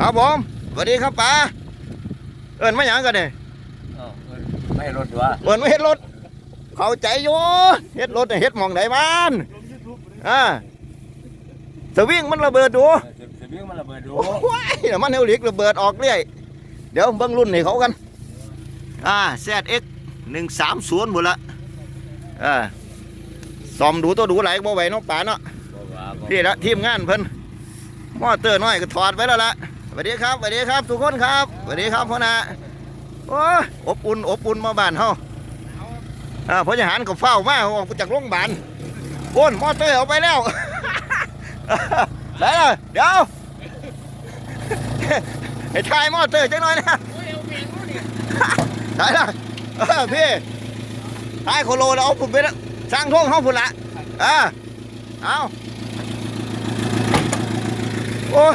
ครับผมสวัสดีครับป๋าเอิญมาหยังกันเนี่ยอ้าวเอ้ยไม่รถวะเอิญมาเฮ็ดรถ เข้าใจอยู่เฮ็ดรถเนี่ยเฮ็ดหมองไหนบ้านอ่าสวิงมันระเบิดดูเสียเสียบิ้งมันระเบิดดูโอ้ยเดี๋ยวมันเฮลิกระเบิดออกเรื่อยเดี๋ยวเบิ่งรุ่นให้เขากันอ่า ZX หนึ่งสามศูนย์หมดละอ่าซ่อมดูตัวดูไหลบ่ไหวเน้องป๋าเนาะบอกว่าบอกพี่ละทีมงานเพิ่นมอเตอร์น้อยก็ถอดไว้แล้วล่ะส วัสดีครับสวัสดีครับทุกคนครับสวัสดีครับพ่อนาโอ้อบอุ่นอบอุ่นมาบ้านเฮาอ่าพลทหารก็เฝ้ามาออกจากโรงพยาบาลโอนมอเตอร์เอาไปแล้วไหนล่ะเดี๋ยวให้ทายมอเตอร์จังหน่อยนะไหนล่ะเออพี่ทายโคโลแล้วเอาผุดไปแล้วสร้างท่งเฮาผุดละอ่าเอาโอ้ย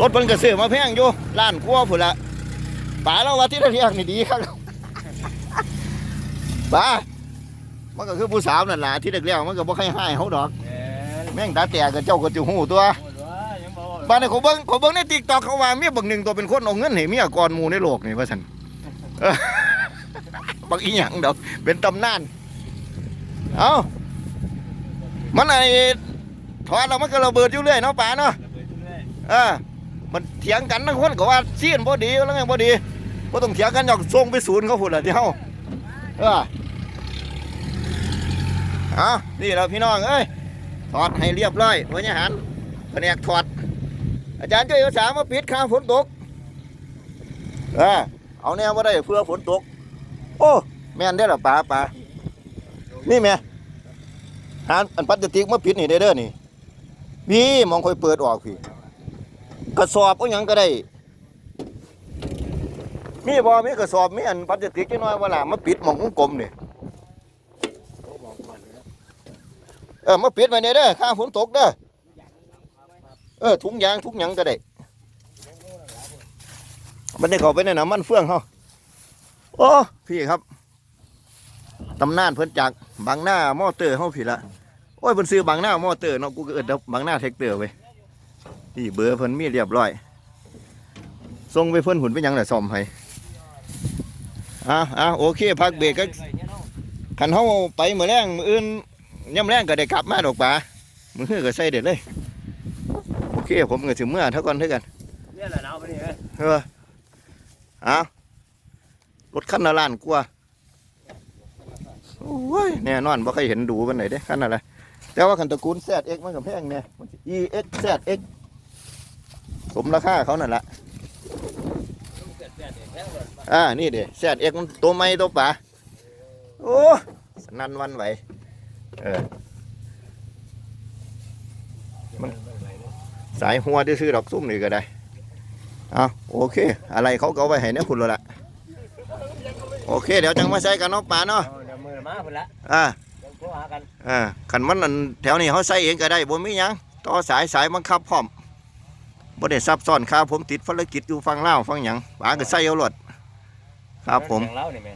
รถมันก็ซื้อมาแพงอยู่ล้านกว่าพุ่นละป๋าเราว่าที่เราเรียกนี่ดีครับป๋ามันก็คือผู้สาวนั่นล่ะที่เด็กเลี้ยงมันก็บ่ใครให้เขาดอกแหมแม่งตาแตกกับเจ้าก็จะหูตัวบอกว่ายังบอกบ้านนี้เขาเบิ่งเขาเบิ่งใน TikTok เขาว่าเมียบักหนึ่งตัวเป็นคนเอาเงินให้เมียก่อนหมู่ในโลกนี่ว่าซั่นเออบักอีหยังดอก เป็นตำนาน เอ้ามันไอ้ถอดแล้วมันก็ระเบิดอยู่เรื่อยเนาะป๋าเนาะระเบิดเรื่อยเออ มันเถียงกันทั้งคนก็ว่าเสี้ยนบ่ดีแล้วไงบ่ดีบ่ต้องเถียงกันหรอกส่งไปศูนย์เขาพุ่นล่ะเดี๋ยวเออเอานี่เราพี่น้องเอ้ยถอดให้เรียบร้อยวันนี้หันแผนกถอด อาจารย์ช่วยภาษามาปิดข้างฝนตกเออเอาแนวบ่ได้เพื่อฝนตก โอ้แม่นได้อล่ะป๋าป๋านี่แม่หาอันพลาสติกมาปิดนี่ได้เด้อนี่พี่มองคอยเปิดออกพี่ กระสอบก็ยังก็ได้ มีบ่มีกระสอบมีอันพลาสติกน่อยเว่ามาปิดหมองกลมๆนี่ยเออมาปิดไว้เนี่ยเด้อข้าฝนตกเด้อเออถุงยางถุงหยังก็ได้มันได้เข้าไปในน้ำมันเฟืองเฮาโอ้พี่ครับตำนานเพิ่นจากบางหน้ามอเตอร์เฮาพี่ละโอ้ยเพิ่นซื้อบางหน้ามอเตอร์เนาะกูเอิ้นแต่บางหน้าแท็กเตอร์เว้ย นี่เบอร์เพิ่นมีเรียบร้อยส่งไปเพิ่นหุ่นไปยังแหละซ่อมให้อะอะโอเคพักเบรกก็คันเฮาไปมื้อแรงมื้ออื่นย่ำแรงก็ได้กลับมาดอกป่ามื้อก็ใส่เด็ดเลยโอเคผมก็สิเมื่อเท่ากันเท่ากันเนี่ยแหละหนาวไปนี่เอ้ยเออเอารถคันละล้านกว่าโอ้ยแน่นอนบ่เคยเห็นดูปานไหนเด้คันอะไรแต่ว่าคันตระกูล ZX มันก็แพงเนี่ยมันสิ EX ZX สมราคาเขานั่นแหละเสียเสียเสียแท้เลยอ่า นี่เด้แซดเอ็กมันตัวไม่ตัวป่าโอ้สนั่นหวันไหวเออมันสายหัวที่ซื้อดอกซุ่มนี่ก็ได้เอาโอเค อะไรเขาก็เอาไว้ให้เนี่ยคุณแล้วล่ะโอเค เดี๋ยวจังมาใช้กันเนาะป่าเนาะเอาเดี๋ยวมือมาพุ่นละอ่าเดี๋ยวโทรหากันอ่าขันมันนั่นแถวนี้เขาใส่เองก็ได้บ่มีหยังต่อสายสายบังคับพร้อม บ่ได้ซับซ้อนครับผมติดภารกิจอยู่ฟังเล่าฟังหยังป๋าก็ใส่เอารถครับผมแข่งเล่านี่แม่